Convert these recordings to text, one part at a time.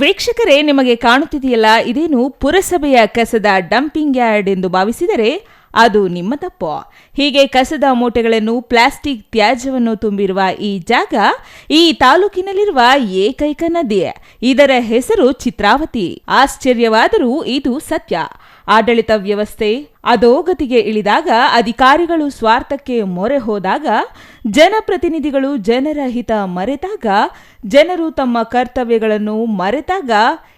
ವೀಕ್ಷಕರೇ, ನಿಮಗೆ ಕಾಣುತ್ತಿದೆಯಲ್ಲ, ಇದೇನು ಪುರಸಭೆಯ ಕಸದ ಡಂಪಿಂಗ್ ಯಾರ್ಡ್ ಎಂದು ಭಾವಿಸಿದರೆ ಅದು ನಿಮ್ಮ ತಪ್ಪು. ಹೀಗೆ ಕಸದ ಮೂಟೆಗಳನ್ನು ಪ್ಲಾಸ್ಟಿಕ್ ತ್ಯಾಜ್ಯವನ್ನು ತುಂಬಿರುವ ಈ ಜಾಗ, ಈ ತಾಲೂಕಿನಲ್ಲಿರುವ ಏಕೈಕ ನದಿ. ಇದರ ಹೆಸರು ಚಿತ್ರಾವತಿ. ಆಶ್ಚರ್ಯವಾದರೂ ಇದು ಸತ್ಯ. ಆಡಳಿತ ವ್ಯವಸ್ಥೆ ಅಧೋಗತಿಗೆ ಇಳಿದಾಗ ಅಧಿಕಾರಿಗಳು ಸ್ವಾರ್ಥಕ್ಕೆ ಮೊರೆ ಹೋದಾಗ ಜನಪ್ರತಿನಿಧಿಗಳು ಜನರ ಹಿತ ಮರೆತಾಗ ಜನರು ತಮ್ಮ ಕರ್ತವ್ಯಗಳನ್ನು ಮರೆತಾಗ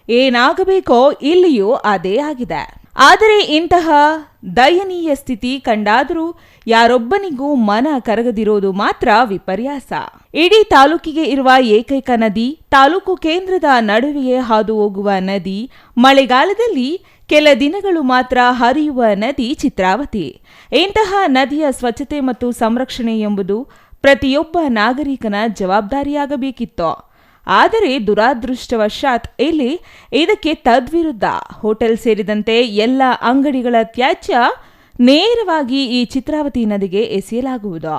ಏನಾಗಬೇಕೋ ಇಲ್ಲಿಯೂ ಅದೇ ಆಗಿದೆ. ಆದರೆ ಇಂತಹ ದಯನೀಯ ಸ್ಥಿತಿ ಕಂಡಾದರೂ ಯಾರೊಬ್ಬನಿಗೂ ಮನ ಕರಗದಿರೋದು ಮಾತ್ರ ವಿಪರ್ಯಾಸ. ಇಡೀ ತಾಲೂಕಿಗೆ ಇರುವ ಏಕೈಕ ನದಿ, ತಾಲೂಕು ಕೇಂದ್ರದ ನಡುವೆಯೇ ಹಾದು ಹೋಗುವ ನದಿ, ಮಳೆಗಾಲದಲ್ಲಿ ಕೆಲ ದಿನಗಳು ಮಾತ್ರ ಹರಿಯುವ ನದಿ ಚಿತ್ರಾವತಿ. ಇಂತಹ ನದಿಯ ಸ್ವಚ್ಛತೆ ಮತ್ತು ಸಂರಕ್ಷಣೆ ಎಂಬುದು ಪ್ರತಿಯೊಬ್ಬ ನಾಗರಿಕನ ಜವಾಬ್ದಾರಿಯಾಗಬೇಕಿತ್ತು. ಆದರೆ ದುರಾದೃಷ್ಟವಶಾತ್ ಇಲ್ಲಿ ಇದಕ್ಕೆ ತದ್ವಿರುದ್ಧ. ಹೋಟೆಲ್ ಸೇರಿದಂತೆ ಎಲ್ಲ ಅಂಗಡಿಗಳ ತ್ಯಾಜ್ಯ ನೇರವಾಗಿ ಈ ಚಿತ್ರಾವತಿ ನದಿಗೆ ಎಸೆಯಲಾಗುವುದು.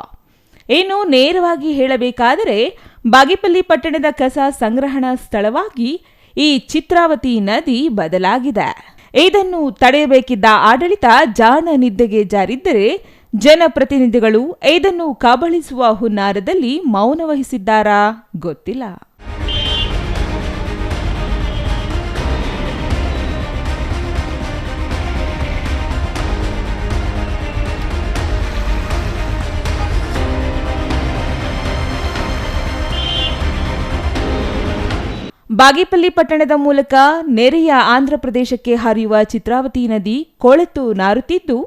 ಇನ್ನು ನೇರವಾಗಿ ಹೇಳಬೇಕಾದರೆ ಬಾಗೇಪಲ್ಲಿ ಪಟ್ಟಣದ ಕಸ ಸಂಗ್ರಹಣಾ ಸ್ಥಳವಾಗಿ ಈ ಚಿತ್ರಾವತಿ ನದಿ ಬದಲಾಗಿದೆ. ಇದನ್ನು ತಡೆಯಬೇಕಿದ್ದ ಆಡಳಿತ ಜಾಣ ನಿದ್ದೆಗೆ ಜಾರಿದ್ದರೆ ಜನಪ್ರತಿನಿಧಿಗಳು ಇದನ್ನು ಕಬಳಿಸುವ ಹುನ್ನಾರದಲ್ಲಿ ಮೌನವಹಿಸಿದ್ದಾರಾ ಗೊತ್ತಿಲ್ಲ. ಬಾಗೇಪಲ್ಲಿ ಪಟ್ಟಣದ ಮೂಲಕ ನೆರೆಯ ಆಂಧ್ರಪ್ರದೇಶಕ್ಕೆ ಹರಿಯುವ ಚಿತ್ರಾವತಿ ನದಿ ಕೊಳೆತು ನಾರುತ್ತಿದ್ದು,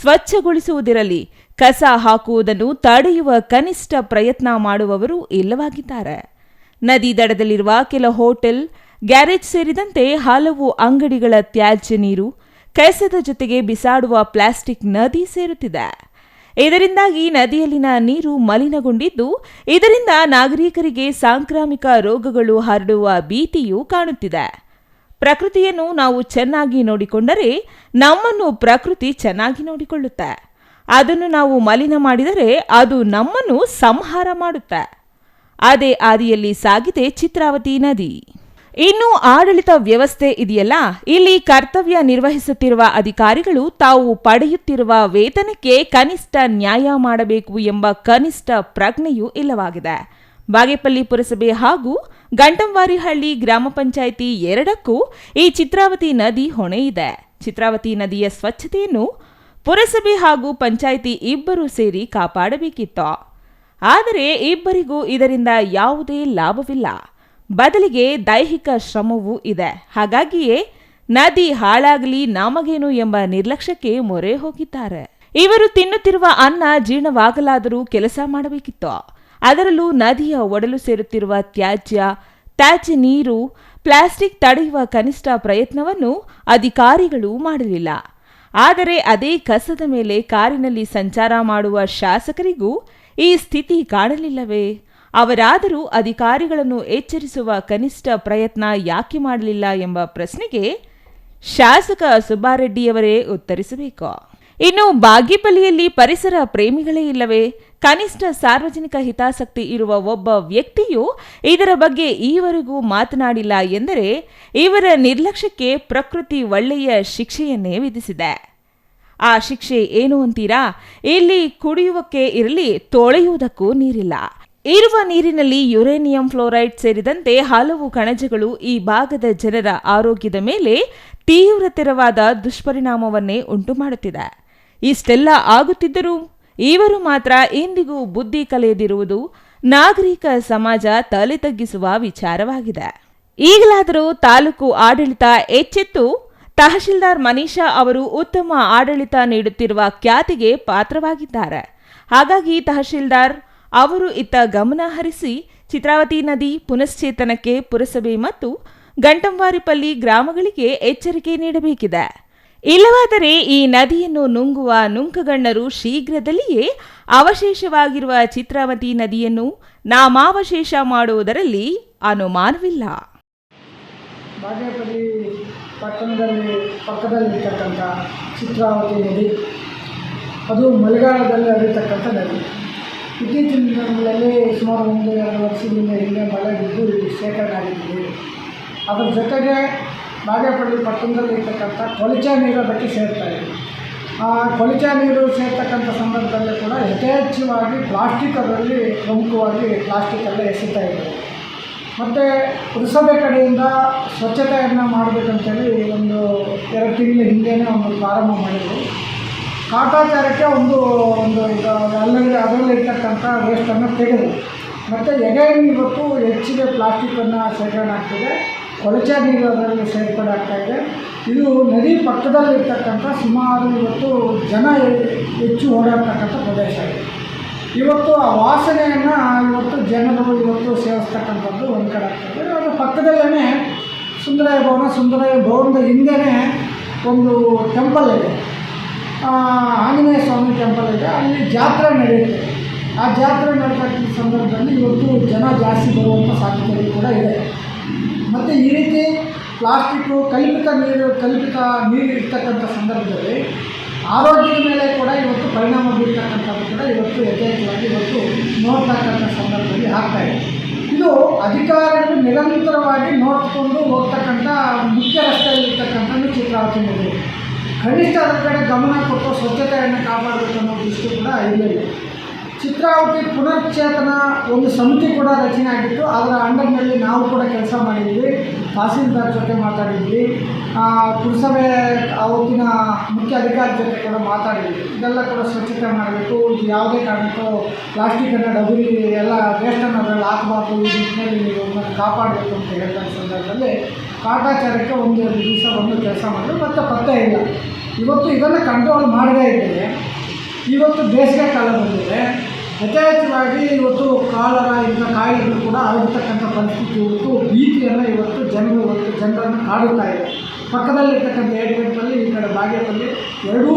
ಸ್ವಚ್ಛಗೊಳಿಸುವುದಿರಲಿ, ಕಸ ಹಾಕುವುದನ್ನು ತಡೆಯುವ ಕನಿಷ್ಠ ಪ್ರಯತ್ನ ಮಾಡುವವರು ಇಲ್ಲವಾಗಿದ್ದಾರೆ. ನದಿ ದಡದಲ್ಲಿರುವ ಕೆಲ ಹೋಟೆಲ್, ಗ್ಯಾರೇಜ್ ಸೇರಿದಂತೆ ಹಲವು ಅಂಗಡಿಗಳ ತ್ಯಾಜ್ಯ ನೀರು, ಕಸದ ಜೊತೆಗೆ ಬಿಸಾಡುವ ಪ್ಲಾಸ್ಟಿಕ್ ನದಿ ಸೇರುತ್ತಿದೆ. ಇದರಿಂದಾಗಿ ನದಿಯಲ್ಲಿನ ನೀರು ಮಲಿನಗೊಂಡಿದ್ದು, ಇದರಿಂದ ನಾಗರಿಕರಿಗೆ ಸಾಂಕ್ರಾಮಿಕ ರೋಗಗಳು ಹರಡುವ ಭೀತಿಯೂ ಕಾಣುತ್ತಿದೆ. ಪ್ರಕೃತಿಯನ್ನು ನಾವು ಚೆನ್ನಾಗಿ ನೋಡಿಕೊಂಡರೆ ನಮ್ಮನ್ನು ಪ್ರಕೃತಿ ಚೆನ್ನಾಗಿ ನೋಡಿಕೊಳ್ಳುತ್ತೆ. ಅದನ್ನು ನಾವು ಮಲಿನ ಮಾಡಿದರೆ ಅದು ನಮ್ಮನ್ನು ಸಂಹಾರ ಮಾಡುತ್ತೆ. ಅದೇ ಆದಿಯಲ್ಲಿ ಸಾಗಿದೆ ಚಿತ್ರಾವತಿ ನದಿ. ಇನ್ನು ಆಡಳಿತ ವ್ಯವಸ್ಥೆ ಇದೆಯಲ್ಲ? ಇಲ್ಲಿ ಕರ್ತವ್ಯ ನಿರ್ವಹಿಸುತ್ತಿರುವ ಅಧಿಕಾರಿಗಳು ತಾವು ಪಡೆಯುತ್ತಿರುವ ವೇತನಕ್ಕೆ ಕನಿಷ್ಠ ನ್ಯಾಯ ಮಾಡಬೇಕು ಎಂಬ ಕನಿಷ್ಠ ಪ್ರಜ್ಞೆಯೂ ಇಲ್ಲವಾಗಿದೆ. ಬಾಗೇಪಲ್ಲಿ ಪುರಸಭೆ ಹಾಗೂ ಗಂಟಂವಾರಿಹಳ್ಳಿ ಗ್ರಾಮ ಪಂಚಾಯಿತಿ ಎರಡಕ್ಕೂ ಈ ಚಿತ್ರಾವತಿ ನದಿ ಹೊಣೆ ಇದೆ. ಚಿತ್ರಾವತಿ ನದಿಯ ಸ್ವಚ್ಛತೆಯನ್ನು ಪುರಸಭೆ ಹಾಗೂ ಪಂಚಾಯಿತಿ ಇಬ್ಬರೂ ಸೇರಿ ಕಾಪಾಡಬೇಕಿತ್ತು. ಆದರೆ ಇಬ್ಬರಿಗೂ ಇದರಿಂದ ಯಾವುದೇ ಲಾಭವಿಲ್ಲ. ಬದಲಿಗೆ ದೈಹಿಕ ಶ್ರಮವೂ ಇದೆ. ಹಾಗಾಗಿಯೇ ನದಿ ಹಾಳಾಗಲಿ ನಮಗೇನು ಎಂಬ ನಿರ್ಲಕ್ಷ್ಯಕ್ಕೆ ಮೊರೆ ಹೋಗಿದ್ದಾರೆ. ಇವರು ತಿನ್ನುತ್ತಿರುವ ಅನ್ನ ಜೀರ್ಣವಾಗಲಾದರೂ ಕೆಲಸ ಮಾಡಬೇಕಿತ್ತು. ಅದರಲ್ಲೂ ನದಿಯ ಒಡಲು ಸೇರುತ್ತಿರುವ ತ್ಯಾಜ್ಯ ತ್ಯಾಜ್ಯ ನೀರು, ಪ್ಲಾಸ್ಟಿಕ್ ತಡೆಯುವ ಕನಿಷ್ಠ ಪ್ರಯತ್ನವನ್ನು ಅಧಿಕಾರಿಗಳು ಮಾಡಲಿಲ್ಲ. ಆದರೆ ಅದೇ ಕಸದ ಮೇಲೆ ಕಾರಿನಲ್ಲಿ ಸಂಚಾರ ಮಾಡುವ ಶಾಸಕರಿಗೂ ಈ ಸ್ಥಿತಿ ಕಾಣಲಿಲ್ಲವೇ? ಅವರಾದರೂ ಅಧಿಕಾರಿಗಳನ್ನು ಎಚ್ಚರಿಸುವ ಕನಿಷ್ಠ ಪ್ರಯತ್ನ ಯಾಕೆ ಮಾಡಲಿಲ್ಲ ಎಂಬ ಪ್ರಶ್ನೆಗೆ ಶಾಸಕ ಸುಬ್ಬಾರೆಡ್ಡಿಯವರೇ ಉತ್ತರಿಸಬೇಕು. ಇನ್ನು ಬಾಗೇಪಲ್ಲಿಯಲ್ಲಿ ಪರಿಸರ ಪ್ರೇಮಿಗಳೇ ಇಲ್ಲವೇ? ಕನಿಷ್ಠ ಸಾರ್ವಜನಿಕ ಹಿತಾಸಕ್ತಿ ಇರುವ ಒಬ್ಬ ವ್ಯಕ್ತಿಯು ಇದರ ಬಗ್ಗೆ ಈವರೆಗೂ ಮಾತನಾಡಿಲ್ಲ ಎಂದರೆ ಇವರ ನಿರ್ಲಕ್ಷ್ಯಕ್ಕೆ ಪ್ರಕೃತಿ ಒಳ್ಳೆಯ ಶಿಕ್ಷೆಯನ್ನೇ ವಿಧಿಸಿದೆ. ಆ ಶಿಕ್ಷೆ ಏನು ಅಂತೀರಾ? ಇಲ್ಲಿ ಕುಡಿಯುವಕ್ಕೆ ಇರಲಿ, ತೊಳೆಯುವುದಕ್ಕೂ ನೀರಿಲ್ಲ. ಇರುವ ನೀರಿನಲ್ಲಿ ಯುರೇನಿಯಂ ಫ್ಲೋರೈಡ್ ಸೇರಿದಂತೆ ಹಲವು ಕಣಜಗಳು ಈ ಭಾಗದ ಜನರ ಆರೋಗ್ಯದ ಮೇಲೆ ತೀವ್ರತರವಾದ ದುಷ್ಪರಿಣಾಮವನ್ನೇ ಉಂಟು ಮಾಡುತ್ತಿದೆ ಇಷ್ಟೆಲ್ಲ ಆಗುತ್ತಿದ್ದರೂ ಇವರು ಮಾತ್ರ ಇಂದಿಗೂ ಬುದ್ಧಿ ಕಲಿಯದಿರುವುದು ನಾಗರಿಕ ಸಮಾಜ ತಲೆ ತಗ್ಗಿಸುವ ವಿಚಾರವಾಗಿದೆ. ಈಗಲಾದರೂ ತಾಲೂಕು ಆಡಳಿತ ಎಚ್ಚೆತ್ತು, ತಹಶೀಲ್ದಾರ್ ಮನೀಷಾ ಅವರು ಉತ್ತಮ ಆಡಳಿತ ನೀಡುತ್ತಿರುವ ಖ್ಯಾತಿಗೆ ಪಾತ್ರವಾಗಿದ್ದಾರೆ. ಹಾಗಾಗಿ ತಹಶೀಲ್ದಾರ್ ಅವರು ಇತ್ತ ಗಮನ ಹರಿಸಿ ಚಿತ್ರಾವತಿ ನದಿ ಪುನಶ್ಚೇತನಕ್ಕೆ ಪುರಸಭೆ ಮತ್ತು ಗಂಟಂವಾರಿಪಲ್ಲಿ ಗ್ರಾಮಗಳಿಗೆ ಎಚ್ಚರಿಕೆ ನೀಡಬೇಕಿದೆ. ಇಲ್ಲವಾದರೆ ಈ ನದಿಯನ್ನು ನುಂಗುವ ನುಂಕಗಣ್ಣರು ಶೀಘ್ರದಲ್ಲಿಯೇ ಅವಶೇಷವಾಗಿರುವ ಚಿತ್ರಾವತಿ ನದಿಯನ್ನು ನಾಮಾವಶೇಷ ಮಾಡುವುದರಲ್ಲಿ ಅನುಮಾನವಿಲ್ಲ. ಬಾಗೇಪಲ್ಲಿ ಪಟ್ಟಣದಲ್ಲಿ ಪಕ್ಕದಲ್ಲಿರ್ತಕ್ಕಂಥ ಚಿತ್ರಾವತಿ ನದಿ, ಅದು ಮಳೆಗಾಲದಲ್ಲಿ ಹರಿತಕ್ಕಂಥ ನದಿ. ಇತ್ತೀಚಿನ ದಿನಗಳಲ್ಲಿ ಸುಮಾರು ಒಂದು ಎರಡು ವರ್ಷದಿಂದ ಹಿಂದೆ ಮಳೆ ಬಿದ್ದು ಇಲ್ಲಿ ಶೇಖರಣೆ ಆಗಿದ್ದು ಅದರ ಜೊತೆಗೆ ಬಾಗೇಪಲ್ಲಿ ಪಟ್ಟಣದಲ್ಲಿ ಇರ್ತಕ್ಕಂಥ ಕೊಳಚ ನೀರು ಅದಕ್ಕೆ ಸೇರ್ತಾ ಇದೆ. ಆ ಕೊಳಚೆ ನೀರು ಸೇರ್ತಕ್ಕಂಥ ಸಂದರ್ಭದಲ್ಲಿ ಕೂಡ ಯಥೇಚ್ಛವಾಗಿ ಪ್ಲಾಸ್ಟಿಕ್ ಅದರಲ್ಲಿ ಪ್ರಮುಖವಾಗಿ ಪ್ಲಾಸ್ಟಿಕಲ್ಲೇ ಎಸೆತಾ ಇದೆ. ಮತ್ತು ಪುರಸಭೆ ಕಡೆಯಿಂದ ಸ್ವಚ್ಛತೆಯನ್ನು ಮಾಡಬೇಕಂತೇಳಿ ಒಂದು ಎರಡು ತಿಂಗಳ ಹಿಂದೆಯೇ ಒಂದು ಪ್ರಾರಂಭ ಮಾಡಿದರು. ಕಾಟಾಚಾರಕ್ಕೆ ಒಂದು ಒಂದು ಅಲ್ಲಲ್ಲಿ ಅದರಲ್ಲಿರ್ತಕ್ಕಂಥ ವೇಸ್ಟನ್ನು ತೆಗೆದು, ಮತ್ತು ಎಗೈನ್ ಇವತ್ತು ಹೆಚ್ಚಿಗೆ ಪ್ಲಾಸ್ಟಿಕನ್ನು ಶೇಖರಣೆ ಆಗ್ತಿದೆ. ಕೊಳಚೆ ನೀರು ಅದರಲ್ಲಿ ಸೇರ್ಪಡೆ ಆಗ್ತಾಯಿದೆ ಇದೆ. ನದಿ ಪಕ್ಕದಲ್ಲಿರ್ತಕ್ಕಂಥ ಸುಮಾರು ಇವತ್ತು ಜನ ಹೆಚ್ಚು ಓಡಾಡ್ತಕ್ಕಂಥ ಪ್ರದೇಶ ಇದೆ. ಇವತ್ತು ಆ ವಾಸನೆಯನ್ನು ಇವತ್ತು ಜನರು ಇವತ್ತು ಸೇವಿಸ್ತಕ್ಕಂಥದ್ದು ಒಂದು ಕಡೆ ಆಗ್ತದೆ. ಅದರ ಪಕ್ಕದಲ್ಲೇ ಸುಂದರಾಯ ಭವನ, ಸುಂದರಾಯ ಭವನದ ಹಿಂದೆಯೇ ಒಂದು ಟೆಂಪಲ್ ಇದೆ. ಆಂಜನೇಯ ಸ್ವಾಮಿ ಟೆಂಪಲ್ ಇದೆ. ಅಲ್ಲಿ ಜಾತ್ರೆ ನಡೆಯುತ್ತೆ. ಆ ಜಾತ್ರೆ ನಡೆದಂಥ ಸಂದರ್ಭದಲ್ಲಿ ಇವತ್ತು ಜನ ಜಾಸ್ತಿ ಬರುವಂಥ ಸಾಧ್ಯತೆಗಳು ಕೂಡ ಇದೆ. ಮತ್ತು ಈ ರೀತಿ ಪ್ಲಾಸ್ಟಿಕ್ಕು ಕಲ್ಪಿತ ನೀರು ಕಲ್ಪಿತ ನೀರು ಇರ್ತಕ್ಕಂಥ ಸಂದರ್ಭದಲ್ಲಿ ಆರೋಗ್ಯದ ಮೇಲೆ ಕೂಡ ಇವತ್ತು ಪರಿಣಾಮ ಬೀರ್ತಕ್ಕಂಥದ್ದು ಕೂಡ ಇವತ್ತು ಯಥೇಚ್ಛವಾಗಿ ಇವತ್ತು ನೋಡ್ತಕ್ಕಂಥ ಸಂದರ್ಭದಲ್ಲಿ ಆಗ್ತಾ ಇದೆ. ಅಧಿಕಾರಿಗಳು ನಿರಂತರವಾಗಿ ನೋಡಿಕೊಂಡು ಹೋಗ್ತಕ್ಕಂಥ ಮುಖ್ಯ ರಸ್ತೆಯಲ್ಲಿರ್ತಕ್ಕಂಥ ಚಿತ್ರಾವತಿ ನದಿ. ಕನಿಷ್ಠ ಅದರ ಕಡೆ ಗಮನ ಕೊಟ್ಟು ಸ್ವಚ್ಛತೆಯನ್ನು ಕಾಪಾಡಬೇಕು ಅನ್ನೋ ದೃಷ್ಟಿ ಕೂಡ ಇರಲಿಲ್ಲ ಚಿತ್ರಾವತಿ ಪುನಶ್ಚೇತನ ಒಂದು ಸಮಿತಿ ಕೂಡ ರಚನೆ ಆಗಿತ್ತು. ಅದರ ಅಂಡರ್ನಲ್ಲಿ ನಾವು ಕೂಡ ಕೆಲಸ ಮಾಡಿದ್ವಿ. ತಹಸೀಲ್ದಾರ್ ಜೊತೆ ಮಾತಾಡಿದ್ವಿ. ಪುರಸಭೆ ಅವತ್ತಿನ ಮುಖ್ಯ ಅಧಿಕಾರಿ ಜೊತೆ ಕೂಡ ಮಾತಾಡಿದ್ವಿ. ಇದೆಲ್ಲ ಕೂಡ ಸ್ವಚ್ಛತೆ ಮಾಡಬೇಕು. ಯಾವುದೇ ಕಾರಣಕ್ಕೂ ಪ್ಲಾಸ್ಟಿಕನ್ನು ಡಬರಿ ಎಲ್ಲ ವೇಸ್ಟನ್ನು ಅದರಲ್ಲಿ ಹಾಕಬಾರ್ದು. ಈ ನಿಟ್ಟಿನಲ್ಲಿ ನೀವು ಕಾಪಾಡಬೇಕು ಅಂತ ಹೇಳಿದ ಸಂದರ್ಭದಲ್ಲಿ ಕಾಟಾಚಾರಕ್ಕೆ ಒಂದು ಎರಡು ದಿವಸ ಒಂದು ಕೆಲಸ ಮಾಡಿದ್ರು. ಮತ್ತು ಪತ್ತೆ ಇಲ್ಲ. ಇವತ್ತು ಇದನ್ನು ಕಂಟ್ರೋಲ್ ಮಾಡದೇ ಇದ್ದರೆ, ಇವತ್ತು ಬೇಸಿಗೆ ಕಾಲ ಬಂದಿದೆ. ಯಥೇಚ್ಛವಾಗಿ ಇವತ್ತು ಕಾಲರ ಇಂಥ ಕಾಯಿಲೆಗಳು ಕೂಡ ಆಗಿರ್ತಕ್ಕಂಥ ಪರಿಸ್ಥಿತಿ ಇವತ್ತು ಭೀತಿಯನ್ನು ಇವತ್ತು ಜನರು ಇವತ್ತು ಜನರನ್ನು ಕಾಡುತ್ತಾ ಇದೆ. ಪಕ್ಕದಲ್ಲಿರ್ತಕ್ಕಂಥ ಏಡ್ಗಟ್ಟಲ್ಲಿ ಈ ಕಡೆ ಭಾಗ್ಯದಲ್ಲಿ ಎರಡೂ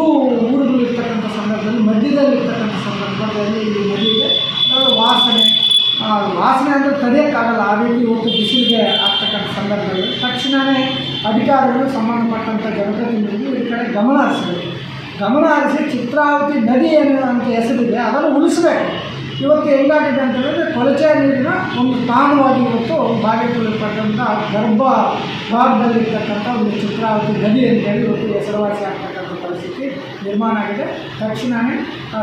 ಊರುಗಳು ಇರ್ತಕ್ಕಂಥ ಸಂದರ್ಭದಲ್ಲಿ ಮಧ್ಯದಲ್ಲಿ ಇರ್ತಕ್ಕಂಥ ಸಂದರ್ಭದಲ್ಲಿ ಈ ನದಿ ಇದೆ ಅದರ ವಾಸನೆ ವಾಸನೆ ಅಂದರೆ ತಡೆಯೋಕ್ಕಾಗಲ್ಲ ಆ ರೀತಿ ಇವತ್ತು ಬಿಸಿಲಿಗೆ ಆಗ್ತಕ್ಕಂಥ ಸಂದರ್ಭದಲ್ಲಿ ತಕ್ಷಣವೇ ಅಧಿಕಾರಿಗಳು ಸಂಬಂಧಪಟ್ಟಂಥ ಜನಪ್ರತಿನಿಧಿಗಳು ಈ ಕಡೆ ಗಮನ ಹರಿಸಬೇಕು ಗಮನ ಹರಿಸಿ ಚಿತ್ರಾವತಿ ನದಿ ಏನು ಅಂತ ಹೆಸರಿದೆ, ಅದನ್ನು ಉಳಿಸ್ಬೇಕು. ಇವತ್ತು ಹೆಂಗಾಗಿದೆ ಅಂತ ಹೇಳಿದ್ರೆ ಕೊಳಚೆ ನೀರಿನ ಒಂದು ತಾಣವಾಗಿ ಇವತ್ತು ಬಾಗೇಪಲ್ಲಿರ್ತಕ್ಕಂಥ ಗರ್ಭ ಭಾಗದಲ್ಲಿರ್ತಕ್ಕಂಥ ಒಂದು ಚಿತ್ರಾವತಿ ನದಿ ಅಂತೇಳಿ ಇವತ್ತು ಹೆಸರುವಾಸಿ ಆಗ್ತಕ್ಕಂಥ ಪರಿಸ್ಥಿತಿ ನಿರ್ಮಾಣ ಆಗಿದೆ. ತಕ್ಷಣವೇ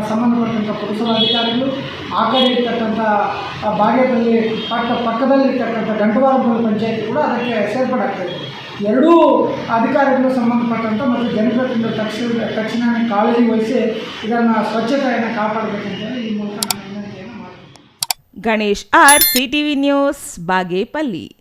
ಸಂಬಂಧಪಟ್ಟಂಥ ಪುರಸಭಾಧಿಕಾರಿಗಳು ಆ ಕಡೆ ಇರ್ತಕ್ಕಂಥ ಬಾಗೇಪಲ್ಲಿ ಪಕ್ಕ, ಪಕ್ಕದಲ್ಲಿರ್ತಕ್ಕಂಥ ಗಂಟುವಾರ ಪಂಚಾಯತಿ ಕೂಡ ಅದಕ್ಕೆ ಸೇರ್ಪಡೆ ಆಗ್ತದೆ ಎರಡೂ ಅಧಿಕಾರಿಗಳು ಸಂಬಂಧಪಟ್ಟಂಥ ಮತ್ತು ಜನಪ್ರತಿನಿಧಿಗಳು ತಕ್ಷಣ ತಕ್ಷಣವೇ ಕಾಳಜಿ ವಹಿಸಿ ಇದನ್ನು ಸ್ವಚ್ಛತೆಯನ್ನು ಕಾಪಾಡಬೇಕಂತೇಳಿ ಈ ಮೂಲಕ ನಾನು ವಿನಂತಿಯನ್ನು ಮಾಡ್ತೀನಿ. Ganesh R CTV news, Bagepalli.